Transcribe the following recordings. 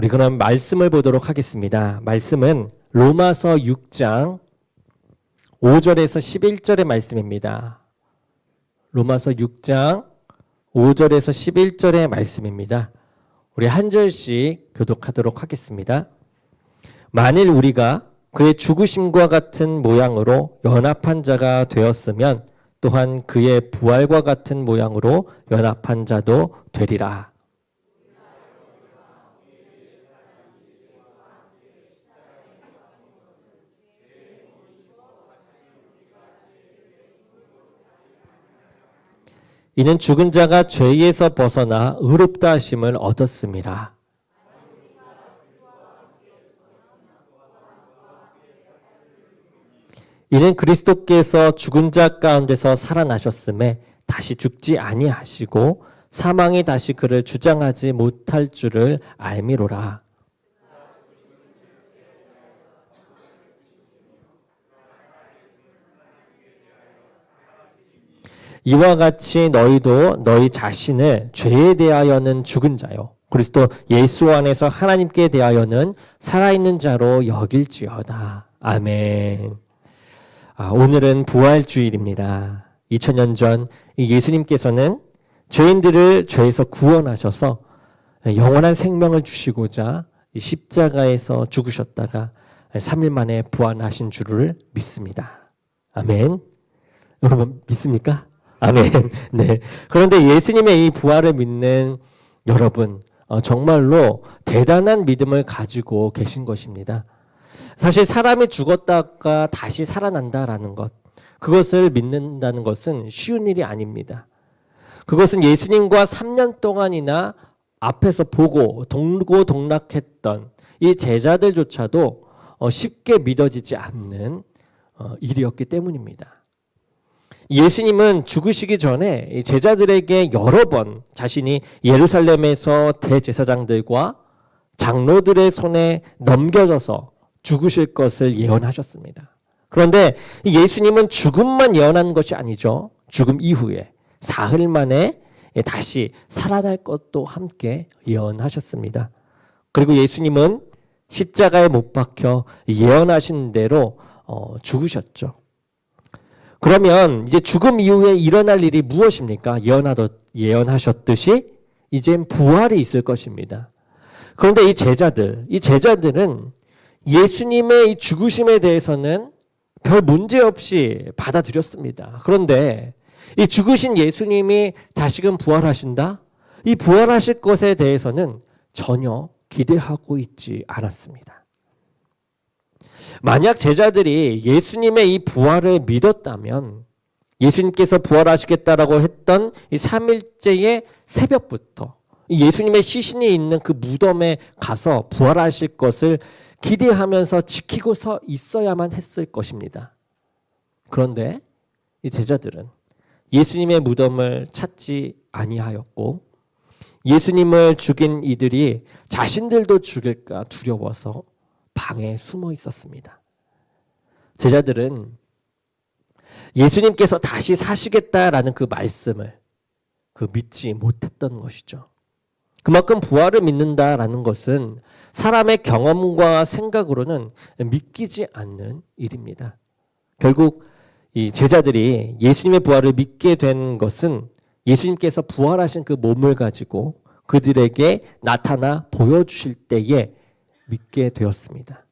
우리 그럼 말씀을 보도록 하겠습니다. 말씀은 로마서 6장 5절에서 11절의 말씀입니다. 로마서 6장 5절에서 11절의 말씀입니다. 우리 한 절씩 교독하도록 하겠습니다. 만일 우리가 그의 죽으심과 같은 모양으로 연합한 자가 되었으면 또한 그의 부활과 같은 모양으로 연합한 자도 되리라. 이는 죽은 자가 죄에서 벗어나 의롭다 하심을 얻었습니다. 이는 그리스도께서 죽은 자 가운데서 살아나셨음에 다시 죽지 아니하시고 사망이 다시 그를 주장하지 못할 줄을 알미로라. 이와 같이 너희도 너희 자신을 죄에 대하여는 죽은 자요. 그리스도 예수 안에서 하나님께 대하여는 살아있는 자로 여길지어다. 아멘. 아, 오늘은 부활주일입니다. 2000년 전 예수님께서는 죄인들을 죄에서 구원하셔서 영원한 생명을 주시고자 십자가에서 죽으셨다가 3일 만에 부활하신 줄을 믿습니다. 아멘. 여러분 믿습니까? 아멘. 네. 그런데 예수님의 이 부활을 믿는 여러분, 어, 정말로 대단한 믿음을 가지고 계신 것입니다. 사실 사람이 죽었다가 다시 살아난다라는 것, 그것을 믿는다는 것은 쉬운 일이 아닙니다. 그것은 예수님과 3년 동안이나 앞에서 보고 동고 동락했던 이 제자들조차도 어, 쉽게 믿어지지 않는 어, 일이었기 때문입니다. 예수님은 죽으시기 전에 제자들에게 여러 번 자신이 예루살렘에서 대제사장들과 장로들의 손에 넘겨져서 죽으실 것을 예언하셨습니다. 그런데 예수님은 죽음만 예언한 것이 아니죠. 죽음 이후에 사흘 만에 다시 살아날 것도 함께 예언하셨습니다. 그리고 예수님은 십자가에 못 박혀 예언하신 대로 어, 죽으셨죠. 그러면 이제 죽음 이후에 일어날 일이 무엇입니까? 예언하셨듯이 이젠 부활이 있을 것입니다. 그런데 이 제자들, 이 제자들은 예수님의 이 죽으심에 대해서는 별 문제 없이 받아들였습니다. 그런데 이 죽으신 예수님이 다시금 부활하신다? 이 부활하실 것에 대해서는 전혀 기대하고 있지 않았습니다. 만약 제자들이 예수님의 이 부활을 믿었다면 예수님께서 부활하시겠다라고 했던 이 3일째의 새벽부터 예수님의 시신이 있는 그 무덤에 가서 부활하실 것을 기대하면서 지키고서 있어야만 했을 것입니다. 그런데 이 제자들은 예수님의 무덤을 찾지 아니하였고 예수님을 죽인 이들이 자신들도 죽일까 두려워서 방에 숨어 있었습니다. 제자들은 예수님께서 다시 사시겠다라는 그 말씀을 그 믿지 못했던 것이죠. 그만큼 부활을 믿는다라는 것은 사람의 경험과 생각으로는 믿기지 않는 일입니다. 결국 이 제자들이 예수님의 부활을 믿게 된 것은 예수님께서 부활하신 그 몸을 가지고 그들에게 나타나 보여주실 때에 믿게 되었습니다.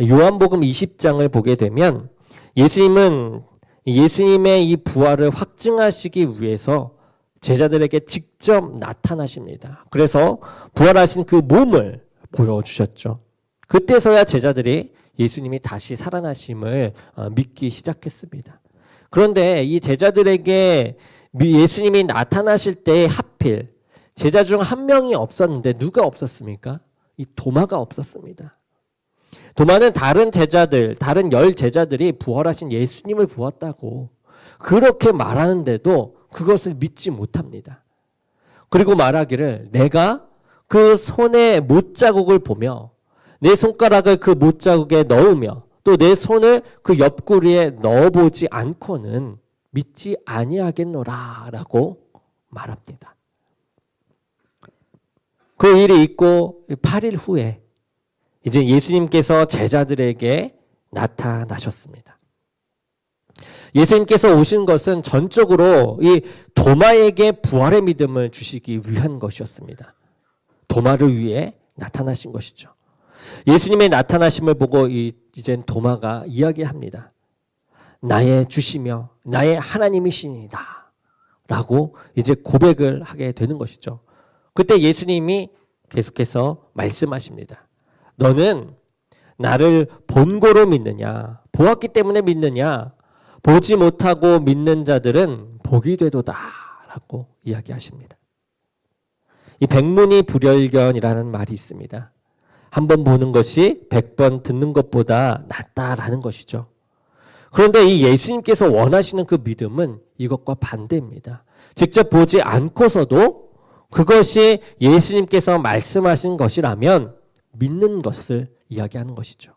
요한복음 20장을 보게 되면 예수님은 예수님의 이 부활을 확증하시기 위해서 제자들에게 직접 나타나십니다. 그래서 부활하신 그 몸을 보여주셨죠. 그때서야 제자들이 예수님이 다시 살아나심을 어, 믿기 시작했습니다. 그런데 이 제자들에게 예수님이 나타나실 때 하필 제자 중 한 명이 없었는데 누가 없었습니까? 이 도마가 없었습니다. 도마는 다른 제자들, 다른 열 제자들이 부활하신 예수님을 보았다고 그렇게 말하는데도 그것을 믿지 못합니다. 그리고 말하기를 내가 그 손의 못자국을 보며 내 손가락을 그 못자국에 넣으며 또 내 손을 그 옆구리에 넣어보지 않고는 믿지 아니하겠노라라고 말합니다. 그 일이 있고 8일 후에 이제 예수님께서 제자들에게 나타나셨습니다. 예수님께서 오신 것은 전적으로 이 도마에게 부활의 믿음을 주시기 위한 것이었습니다. 도마를 위해 나타나신 것이죠. 예수님의 나타나심을 보고 이, 이젠 도마가 이야기합니다. 나의 주시며 나의 하나님이시니다. 라고 이제 고백을 하게 되는 것이죠. 그때 예수님이 계속해서 말씀하십니다. 너는 나를 본고로 믿느냐? 보았기 때문에 믿느냐? 보지 못하고 믿는 자들은 복이 되도다. 라고 이야기하십니다. 이 백문이 불여일견이라는 말이 있습니다. 한 번 보는 것이 백 번 듣는 것보다 낫다라는 것이죠. 그런데 이 예수님께서 원하시는 그 믿음은 이것과 반대입니다. 직접 보지 않고서도 그것이 예수님께서 말씀하신 것이라면 믿는 것을 이야기하는 것이죠.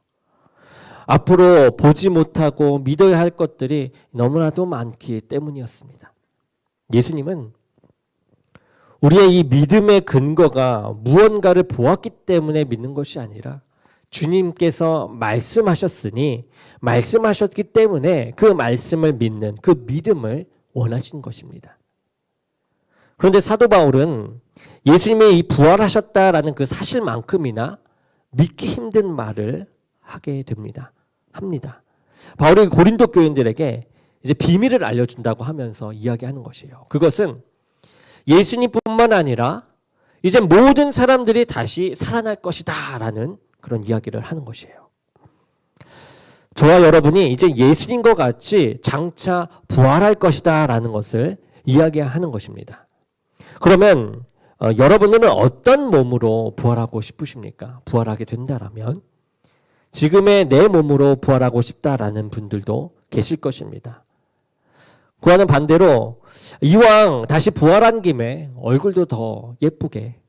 앞으로 보지 못하고 믿어야 할 것들이 너무나도 많기 때문이었습니다. 예수님은 우리의 이 믿음의 근거가 무언가를 보았기 때문에 믿는 것이 아니라 주님께서 말씀하셨으니 말씀하셨기 때문에 그 말씀을 믿는 그 믿음을 원하신 것입니다. 그런데 사도 바울은 예수님이 이 부활하셨다라는 그 사실만큼이나 믿기 힘든 말을 하게 됩니다. 합니다. 바울이 고린도 교인들에게 이제 비밀을 알려준다고 하면서 이야기하는 것이에요. 그것은 예수님뿐만 아니라 이제 모든 사람들이 다시 살아날 것이다 라는 그런 이야기를 하는 것이에요. 저와 여러분이 이제 예수님과 같이 장차 부활할 것이다 라는 것을 이야기하는 것입니다. 그러면 어, 여러분들은 어떤 몸으로 부활하고 싶으십니까? 부활하게 된다라면 지금의 내 몸으로 부활하고 싶다라는 분들도 계실 것입니다. 그와는 반대로 이왕 다시 부활한 김에 얼굴도 더 예쁘게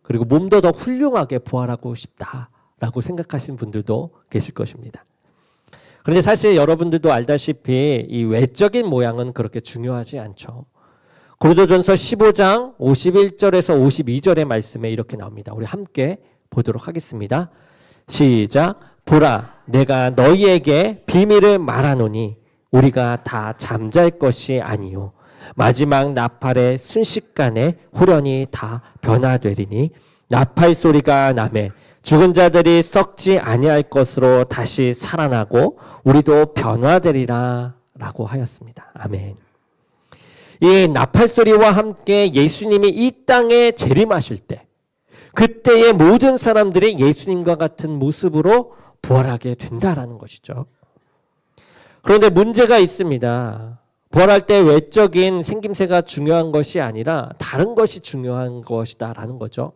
그리고 몸도 더 훌륭하게 부활하고 싶다라고 생각하신 분들도 계실 것입니다. 그런데 사실 여러분들도 알다시피 이 외적인 모양은 그렇게 중요하지 않죠. 고린도전서 15장 51절에서 52절의 말씀에 이렇게 나옵니다. 우리 함께 보도록 하겠습니다. 시작. 보라, 내가 너희에게 비밀을 말하노니 우리가 다 잠잘 것이 아니요. 마지막 나팔의 순식간에 후련히 다 변화되리니 나팔 소리가 나매 죽은 자들이 썩지 아니할 것으로 다시 살아나고 우리도 변화되리라 라고 하였습니다. 아멘. 이 나팔 소리와 함께 예수님이 이 땅에 재림하실 때 그때의 모든 사람들이 예수님과 같은 모습으로 부활하게 된다라는 것이죠. 그런데 문제가 있습니다. 부활할 때 외적인 생김새가 중요한 것이 아니라 다른 것이 중요한 것이다라는 거죠.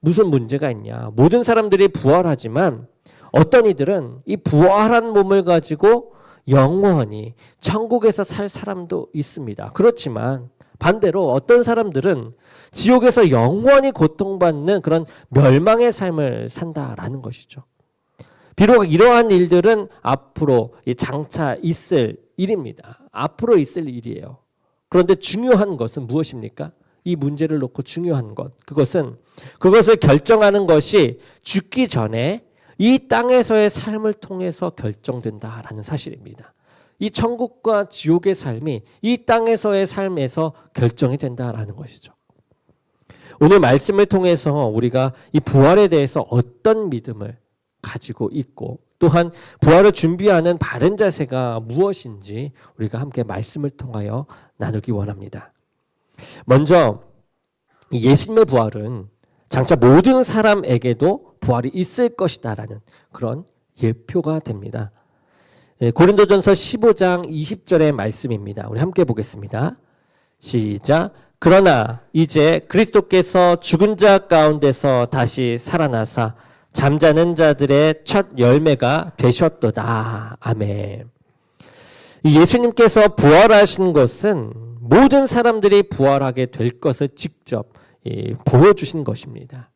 무슨 문제가 있냐? 모든 사람들이 부활하지만 어떤 이들은 이 부활한 몸을 가지고 영원히 천국에서 살 사람도 있습니다. 그렇지만 반대로 어떤 사람들은 지옥에서 영원히 고통받는 그런 멸망의 삶을 산다라는 것이죠. 비록 이러한 일들은 앞으로 장차 있을 일입니다. 앞으로 있을 일이에요. 그런데 중요한 것은 무엇입니까? 이 문제를 놓고 중요한 것. 그것은 그것을 결정하는 것이 죽기 전에 이 땅에서의 삶을 통해서 결정된다라는 사실입니다. 이 천국과 지옥의 삶이 이 땅에서의 삶에서 결정이 된다라는 것이죠. 오늘 말씀을 통해서 우리가 이 부활에 대해서 어떤 믿음을 가지고 있고 또한 부활을 준비하는 바른 자세가 무엇인지 우리가 함께 말씀을 통하여 나누기 원합니다. 먼저 예수님의 부활은 장차 모든 사람에게도 부활이 있을 것이다라는 그런 예표가 됩니다. 예, 고린도전서 15장 20절의 말씀입니다. 우리 함께 보겠습니다. 시작. 그러나 이제 그리스도께서 죽은 자 가운데서 다시 살아나사 잠자는 자들의 첫 열매가 되셨도다. 아멘. 예수님께서 부활하신 것은 모든 사람들이 부활하게 될 것을 직접 보여주신 것입니다.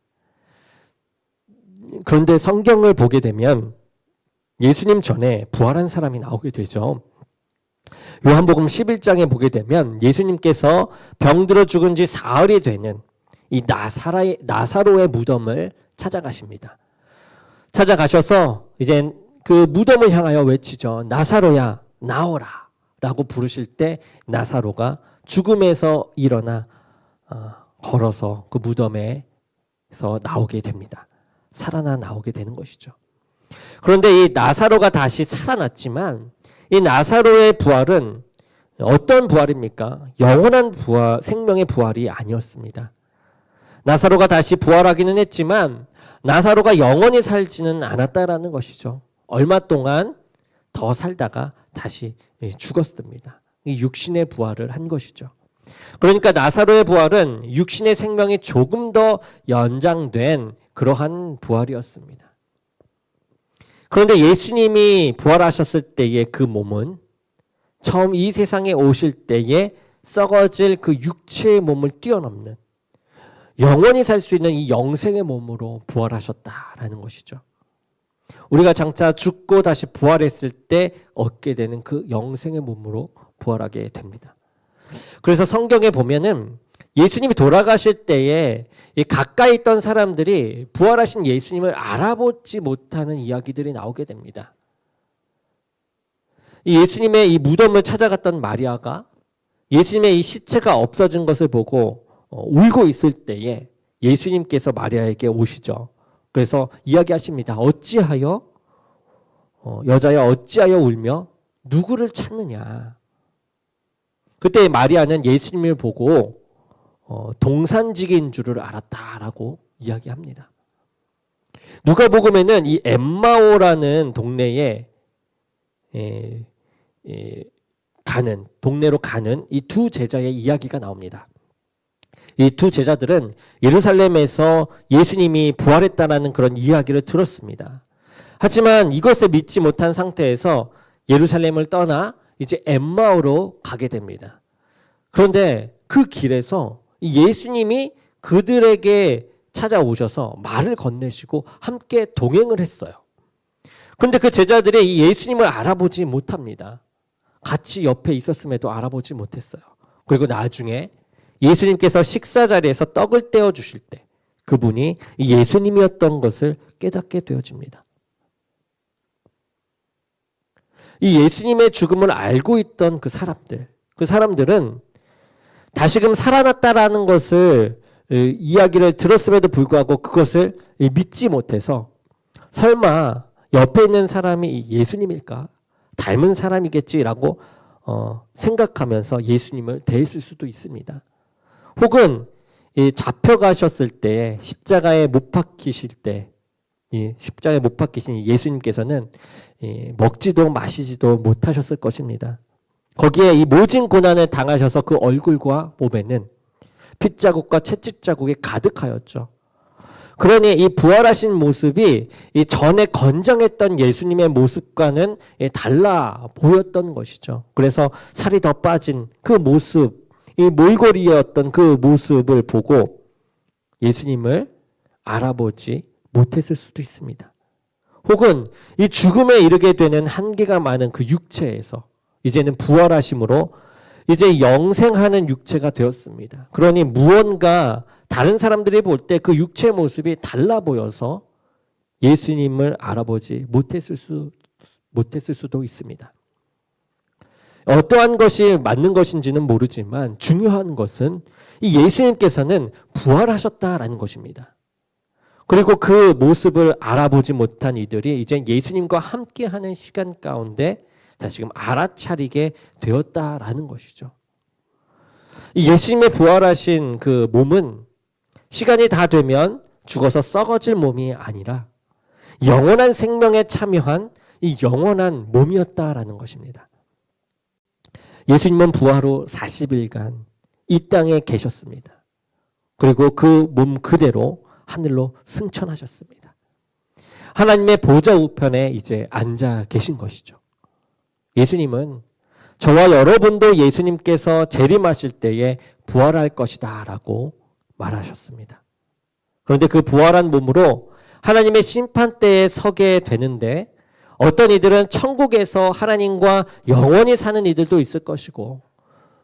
그런데 성경을 보게 되면 예수님 전에 부활한 사람이 나오게 되죠. 요한복음 11장에 보게 되면 예수님께서 병들어 죽은 지 사흘이 되는 이 나사라의, 나사로의 무덤을 찾아가십니다. 찾아가셔서 이제 그 무덤을 향하여 외치죠. 나사로야, 나오라. 라고 부르실 때 나사로가 죽음에서 일어나 어, 걸어서 그 무덤에서 나오게 됩니다. 살아나 나오게 되는 것이죠. 그런데 이 나사로가 다시 살아났지만 이 나사로의 부활은 어떤 부활입니까? 영원한 부활, 생명의 부활이 아니었습니다. 나사로가 다시 부활하기는 했지만 나사로가 영원히 살지는 않았다라는 것이죠. 얼마 동안 더 살다가 다시 죽었습니다. 이 육신의 부활을 한 것이죠. 그러니까 나사로의 부활은 육신의 생명이 조금 더 연장된 그러한 부활이었습니다. 그런데 예수님이 부활하셨을 때의 그 몸은 처음 이 세상에 오실 때에 썩어질 그 육체의 몸을 뛰어넘는 영원히 살 수 있는 이 영생의 몸으로 부활하셨다라는 것이죠. 우리가 장차 죽고 다시 부활했을 때 얻게 되는 그 영생의 몸으로 부활하게 됩니다. 그래서 성경에 보면은 예수님이 돌아가실 때에 이 가까이 있던 사람들이 부활하신 예수님을 알아보지 못하는 이야기들이 나오게 됩니다. 이 예수님의 이 무덤을 찾아갔던 마리아가 예수님의 이 시체가 없어진 것을 보고 어, 울고 있을 때에 예수님께서 마리아에게 오시죠. 그래서 이야기하십니다. 어찌하여 어, 여자여 어찌하여 울며 누구를 찾느냐. 그때 마리아는 예수님을 보고 어, 동산직인 줄을 알았다라고 이야기합니다. 누가복음에는 이 엠마오라는 동네에 에, 에, 가는 동네로 가는 이 두 제자의 이야기가 나옵니다. 이 두 제자들은 예루살렘에서 예수님이 부활했다라는 그런 이야기를 들었습니다. 하지만 이것을 믿지 못한 상태에서 예루살렘을 떠나 이제 엠마오로 가게 됩니다. 그런데 그 길에서 예수님이 그들에게 찾아오셔서 말을 건네시고 함께 동행을 했어요. 그런데 그 제자들이 이 예수님을 알아보지 못합니다. 같이 옆에 있었음에도 알아보지 못했어요. 그리고 나중에 예수님께서 식사 자리에서 떡을 떼어 주실 때 그분이 예수님이었던 것을 깨닫게 되어집니다. 이 예수님의 죽음을 알고 있던 그 사람들, 그 사람들은 다시금 살아났다라는 것을 이야기를 들었음에도 불구하고 그것을 믿지 못해서 설마 옆에 있는 사람이 예수님일까? 닮은 사람이겠지라고 어, 생각하면서 예수님을 대했을 수도 있습니다. 혹은 잡혀가셨을 때 십자가에 못 박히실 때 십자가에 못 박히신 예수님께서는 먹지도 마시지도 못하셨을 것입니다. 거기에 이 모진 고난을 당하셔서 그 얼굴과 몸에는 핏자국과 채찍자국이 가득하였죠. 그러니 이 부활하신 모습이 이 전에 건정했던 예수님의 모습과는 달라 보였던 것이죠. 그래서 살이 더 빠진 그 모습, 이 몰골이었던 그 모습을 보고 예수님을 알아보지 못했을 수도 있습니다. 혹은 이 죽음에 이르게 되는 한계가 많은 그 육체에서 이제는 부활하심으로 이제 영생하는 육체가 되었습니다. 그러니 무언가 다른 사람들이 볼 때 그 육체 모습이 달라 보여서 예수님을 알아보지 못했을 수 못했을 수도 있습니다. 어떠한 것이 맞는 것인지는 모르지만 중요한 것은 이 예수님께서는 부활하셨다라는 것입니다. 그리고 그 모습을 알아보지 못한 이들이 이제 예수님과 함께하는 시간 가운데 다시금 알아차리게 되었다라는 것이죠. 예수님의 부활하신 그 몸은 시간이 다 되면 죽어서 썩어질 몸이 아니라 영원한 생명에 참여한 이 영원한 몸이었다라는 것입니다. 예수님은 부활 후 40일간 이 땅에 계셨습니다. 그리고 그 몸 그대로 하늘로 승천하셨습니다. 하나님의 보좌 우편에 이제 앉아 계신 것이죠. 예수님은 저와 여러분도 예수님께서 재림하실 때에 부활할 것이다 라고 말하셨습니다. 그런데 그 부활한 몸으로 하나님의 심판대에 서게 되는데 어떤 이들은 천국에서 하나님과 영원히 사는 이들도 있을 것이고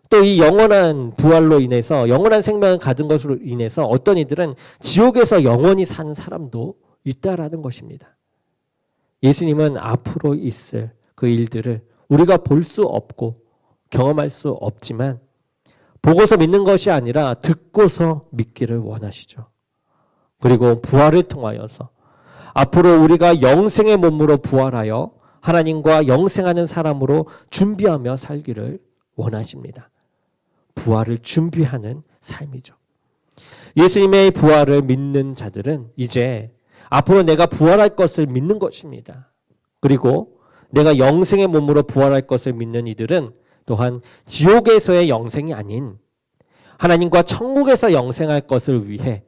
또 이 영원한 부활로 인해서 영원한 생명을 가진 것으로 인해서 어떤 이들은 지옥에서 영원히 사는 사람도 있다라는 것입니다. 예수님은 앞으로 있을 그 일들을 우리가 볼 수 없고 경험할 수 없지만 보고서 믿는 것이 아니라 듣고서 믿기를 원하시죠. 그리고 부활을 통하여서 앞으로 우리가 영생의 몸으로 부활하여 하나님과 영생하는 사람으로 준비하며 살기를 원하십니다. 부활을 준비하는 삶이죠. 예수님의 부활을 믿는 자들은 이제 앞으로 내가 부활할 것을 믿는 것입니다. 그리고 내가 영생의 몸으로 부활할 것을 믿는 이들은 또한 지옥에서의 영생이 아닌 하나님과 천국에서 영생할 것을 위해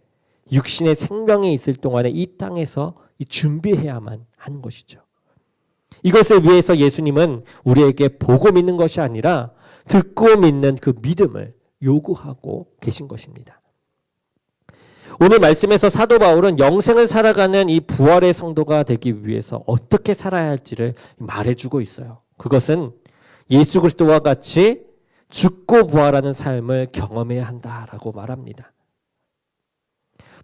육신의 생명이 있을 동안에 이 땅에서 준비해야만 하는 것이죠. 이것을 위해서 예수님은 우리에게 보고 믿는 것이 아니라 듣고 믿는 그 믿음을 요구하고 계신 것입니다. 오늘 말씀에서 사도 바울은 영생을 살아가는 이 부활의 성도가 되기 위해서 어떻게 살아야 할지를 말해주고 있어요. 그것은 예수 그리스도와 같이 죽고 부활하는 삶을 경험해야 한다라고 말합니다.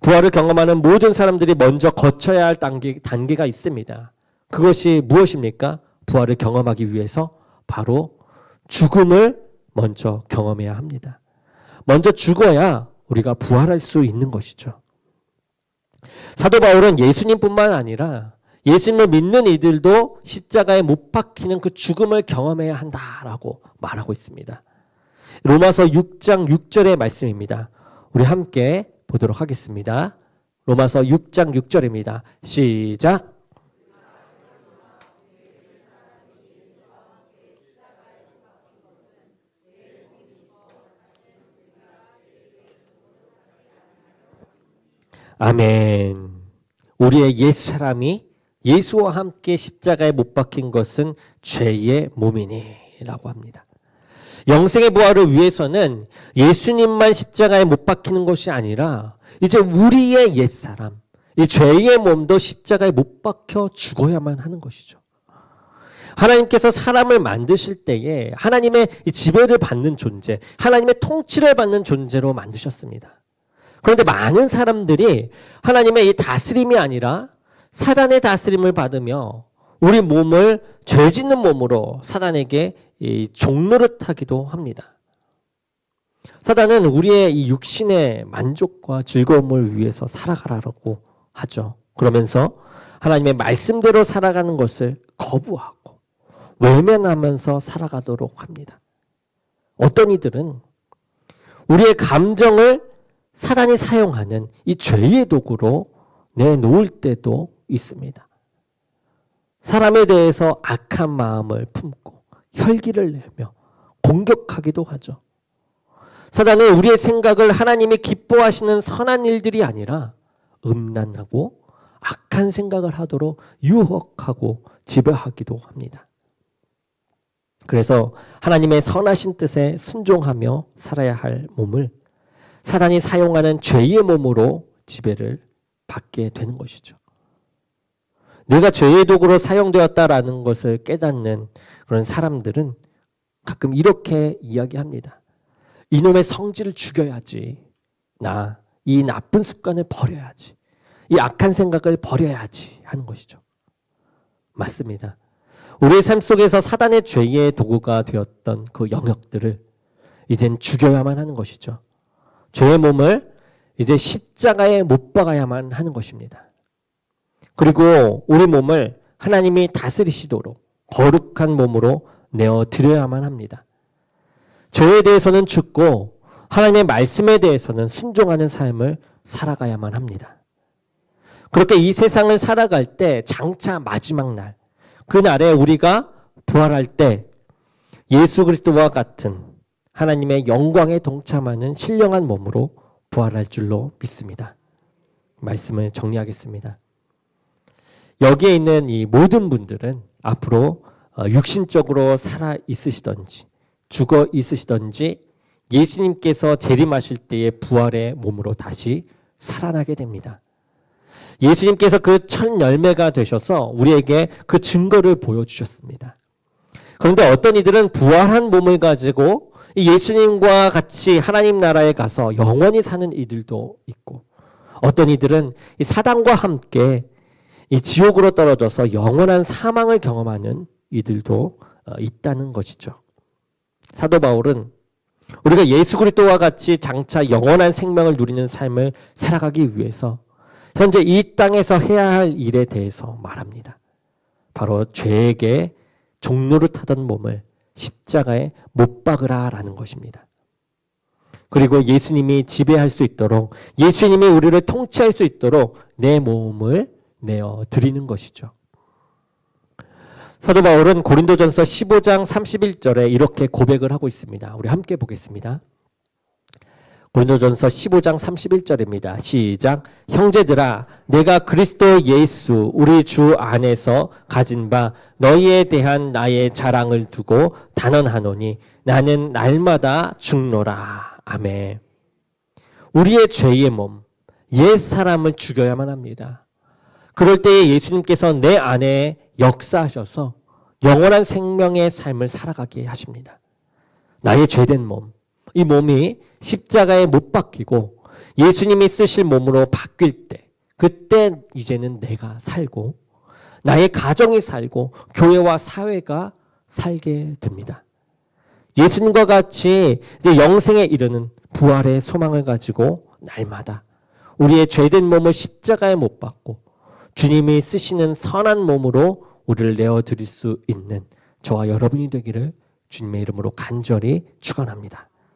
부활을 경험하는 모든 사람들이 먼저 거쳐야 할 단계, 단계가 있습니다. 그것이 무엇입니까? 부활을 경험하기 위해서 바로 죽음을 먼저 경험해야 합니다. 먼저 죽어야 우리가 부활할 수 있는 것이죠. 사도 바울은 예수님뿐만 아니라 예수님을 믿는 이들도 십자가에 못 박히는 그 죽음을 경험해야 한다라고 말하고 있습니다. 로마서 6장 6절의 말씀입니다. 우리 함께 보도록 하겠습니다. 로마서 6장 6절입니다. 시작. 아멘. 우리의 옛 사람이 예수와 함께 십자가에 못 박힌 것은 죄의 몸이니라고 합니다. 영생의 부활을 위해서는 예수님만 십자가에 못 박히는 것이 아니라 이제 우리의 옛 사람, 이 죄의 몸도 십자가에 못 박혀 죽어야만 하는 것이죠. 하나님께서 사람을 만드실 때에 하나님의 지배를 받는 존재, 하나님의 통치를 받는 존재로 만드셨습니다. 그런데 많은 사람들이 하나님의 이 다스림이 아니라 사단의 다스림을 받으며 우리 몸을 죄 짓는 몸으로 사단에게 종노릇하기도 합니다. 사단은 우리의 이 육신의 만족과 즐거움을 위해서 살아가라고 하죠. 그러면서 하나님의 말씀대로 살아가는 것을 거부하고 외면하면서 살아가도록 합니다. 어떤 이들은 우리의 감정을 사단이 사용하는 이 죄의 도구로 내놓을 때도 있습니다. 사람에 대해서 악한 마음을 품고 혈기를 내며 공격하기도 하죠. 사단은 우리의 생각을 하나님이 기뻐하시는 선한 일들이 아니라 음란하고 악한 생각을 하도록 유혹하고 지배하기도 합니다. 그래서 하나님의 선하신 뜻에 순종하며 살아야 할 몸을 사단이 사용하는 죄의 몸으로 지배를 받게 되는 것이죠. 내가 죄의 도구로 사용되었다라는 것을 깨닫는 그런 사람들은 가끔 이렇게 이야기합니다. 이놈의 성질을 죽여야지. 나 이 나쁜 습관을 버려야지. 이 악한 생각을 버려야지 하는 것이죠. 맞습니다. 우리의 삶 속에서 사단의 죄의 도구가 되었던 그 영역들을 이젠 죽여야만 하는 것이죠. 죄의 몸을 이제 십자가에 못 박아야만 하는 것입니다. 그리고 우리 몸을 하나님이 다스리시도록 거룩한 몸으로 내어 드려야만 합니다. 죄에 대해서는 죽고 하나님의 말씀에 대해서는 순종하는 삶을 살아가야만 합니다. 그렇게 이 세상을 살아갈 때 장차 마지막 날, 그 날에 우리가 부활할 때 예수 그리스도와 같은 하나님의 영광에 동참하는 신령한 몸으로 부활할 줄로 믿습니다. 말씀을 정리하겠습니다. 여기에 있는 이 모든 분들은 앞으로 어, 육신적으로 살아 있으시던지 죽어 있으시던지 예수님께서 재림하실 때의 부활의 몸으로 다시 살아나게 됩니다. 예수님께서 그 첫 열매가 되셔서 우리에게 그 증거를 보여주셨습니다. 그런데 어떤 이들은 부활한 몸을 가지고 이 예수님과 같이 하나님 나라에 가서 영원히 사는 이들도 있고 어떤 이들은 이 사단과 함께 이 지옥으로 떨어져서 영원한 사망을 경험하는 이들도 어, 있다는 것이죠. 사도 바울은 우리가 예수 그리스도와 같이 장차 영원한 생명을 누리는 삶을 살아가기 위해서 현재 이 땅에서 해야 할 일에 대해서 말합니다. 바로 죄에게 종로를 타던 몸을 십자가에 못 박으라라는 것입니다. 그리고 예수님이 지배할 수 있도록 예수님이 우리를 통치할 수 있도록 내 몸을 내어 드리는 것이죠. 사도 바울은 고린도전서 15장 31절에 이렇게 고백을 하고 있습니다. 우리 함께 보겠습니다. 고린도전서 15장 31절입니다. 시작. 형제들아 내가 그리스도 예수 우리 주 안에서 가진 바 너희에 대한 나의 자랑을 두고 단언하노니 나는 날마다 죽노라. 아멘. 우리의 죄의 몸, 옛 사람을 죽여야만 합니다. 그럴 때에 예수님께서 내 안에 역사하셔서 영원한 생명의 삶을 살아가게 하십니다. 나의 죄된 몸, 이 몸이 십자가에 못 박히고 예수님이 쓰실 몸으로 바뀔 때, 그때 이제는 내가 살고 나의 가정이 살고 교회와 사회가 살게 됩니다. 예수님과 같이 이제 영생에 이르는 부활의 소망을 가지고 날마다 우리의 죄된 몸을 십자가에 못 박고 주님이 쓰시는 선한 몸으로 우리를 내어 드릴 수 있는 저와 여러분이 되기를 주님의 이름으로 간절히 축원합니다.